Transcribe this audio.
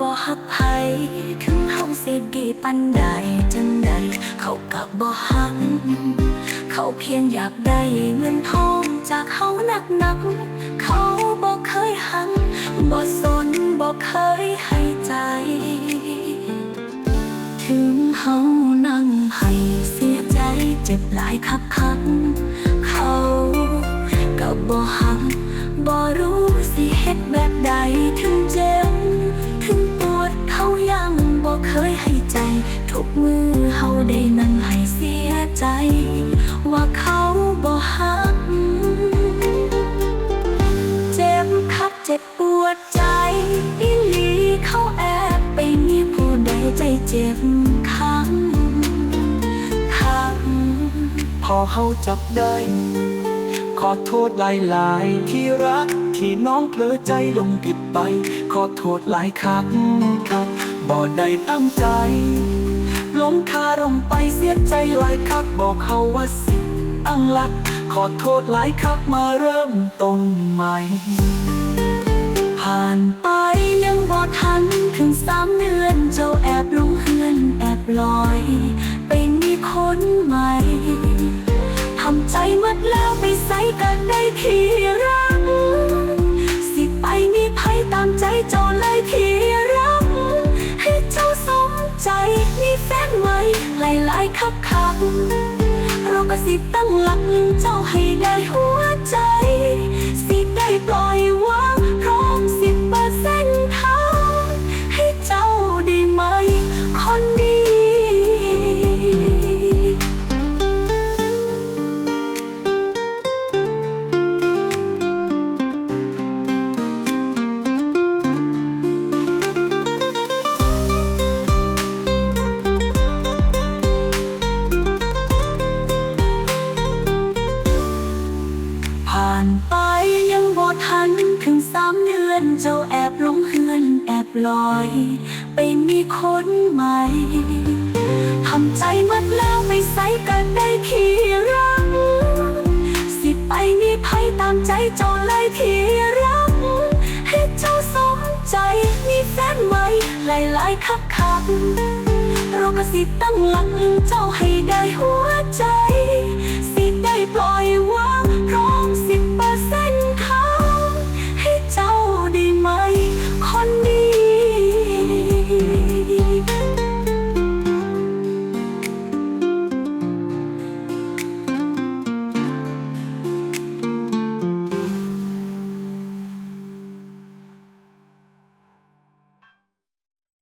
บ่ฮักไผถึงเฮาสิดีปันใดจังใดเขากับบ่ฮัก เขาเพียงอยากได้เงินทองจากเฮานักนัก เขาบ่เคยหันบ่สนบ่เคยให้ใจ ถึงเฮานั่งให้เสียใจเจ็บหลายคักคักเขาก็บ่หักบ่รู้สิเฮ็ดแบบใดถึง ได้นั่งให้เสียใจ ว่าเขาบ่ฮัก เจ็บคักเจ็บปวดใจอีลีเขาแอบไปมีผู้ใดใจเจ็บค้างค้างพอเขาจับได้ ขอโทษหลายๆที่รักที่น้องเผลอใจลงผิดไป ขอโทษหลายครั้งครับบ่ได้ตั้งใจ ลงคารมไปเสียใจหลายคักบอกเขาว่าสิอังลัก ขอโทษหลายคักมาเริ่มต้นใหม่ ผ่านไปยังบ่ทันถึงสามเดือนเจ้าแอบลงเฮือนแอบลอย ไปมีคนใหม่ทำใจหมดแล้วไปใส่กันได้ทีร หลายๆคับคับเราก็สิตั้งหลักเจ้าให้ได้หัวานไปยังบ่ทันถึงสามเดือนเจ้าแอบลงเฮือนแอบลอย ไปมีคนใหม่ทำใจมัดแล้วไม่ใส่กันได้ทีรักสิไปมีไผตามใจเจ้าเลยทีรัก ให้เจ้าสมใจมีแฟนใหม่หลายๆคับคับเราก็สิตั้งหลักเจ้าให้ได้หัวใจ